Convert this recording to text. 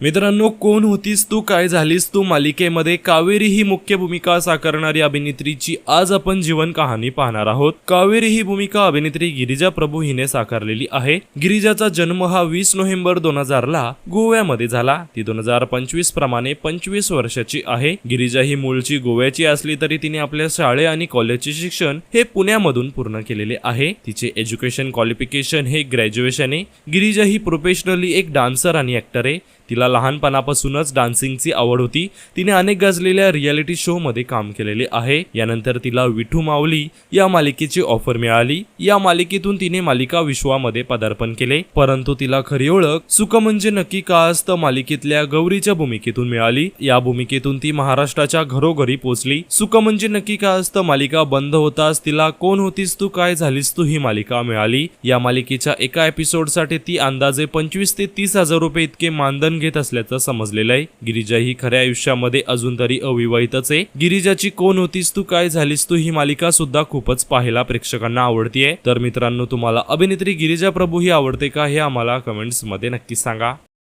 मित्रांनो कोण होतीस तू काय झालीस तू मालिकेमध्ये कावेरी ही मुख्य भूमिका साकारणारी अभिनेत्रीची आज आपण जीवन कहाणी पाहणार आहोत. कावेरी ही भूमिका अभिनेत्री गिरिजा प्रभू हिने साकारलेली आहे. गिरिजाचा जन्म हा वीस नोव्हेंबर दोन हजार ला गोव्यामध्ये झाला. ती दोन हजार पंचवीस प्रमाणे पंचवीस वर्षाची आहे. गिरिजा ही मूळची गोव्याची असली तरी तिने आपल्या शाळे आणि कॉलेजचे शिक्षण हे पुण्यामधून पूर्ण केलेले आहे. तिचे एज्युकेशन क्वालिफिकेशन हे ग्रॅज्युएशन आहे गिरिजा ही प्रोफेशनली एक डान्सर आणि ऍक्टर आहे. तिला लहानपणापासूनच डान्सिंगची आवड होती. तिने अनेक गाजलेल्या रियालिटी शो मध्ये काम केलेले आहे. यानंतर तिला विठू माऊली या मालिकेची ऑफर मिळाली. या मालिकेतून तिने मालिका विश्वामध्ये पदार्पण केले. परंतु तिला खरी ओळख सुख म्हणजे नक्की का असतं मालिकेतल्या गौरीच्या भूमिकेतून मिळाली. या भूमिकेतून ती महाराष्ट्राच्या घरोघरी पोहोचली. सुख म्हणजे नक्की का असतं मालिका बंद होताच तिला कोण होतीस तू काय झालीस तू ही मालिका मिळाली. या मालिकेच्या एका एपिसोडसाठी ती अंदाजे पंचवीस ते तीस हजार रुपये इतके मानधन घेत असल्याचं समजलेलं आहे गिरिजा ही खऱ्या आयुष्यामध्ये अजून तरी अविवाहितच आहे. गिरिजाची कोण होतीस तू काय झालीस तू ही मालिका सुद्धा खूपच पाहायला प्रेक्षकांना आवडतीये. तर मित्रांनो तुम्हाला अभिनेत्री गिरिजा प्रभू ही आवडते का हे आम्हाला कमेंट्समध्ये नक्की सांगा.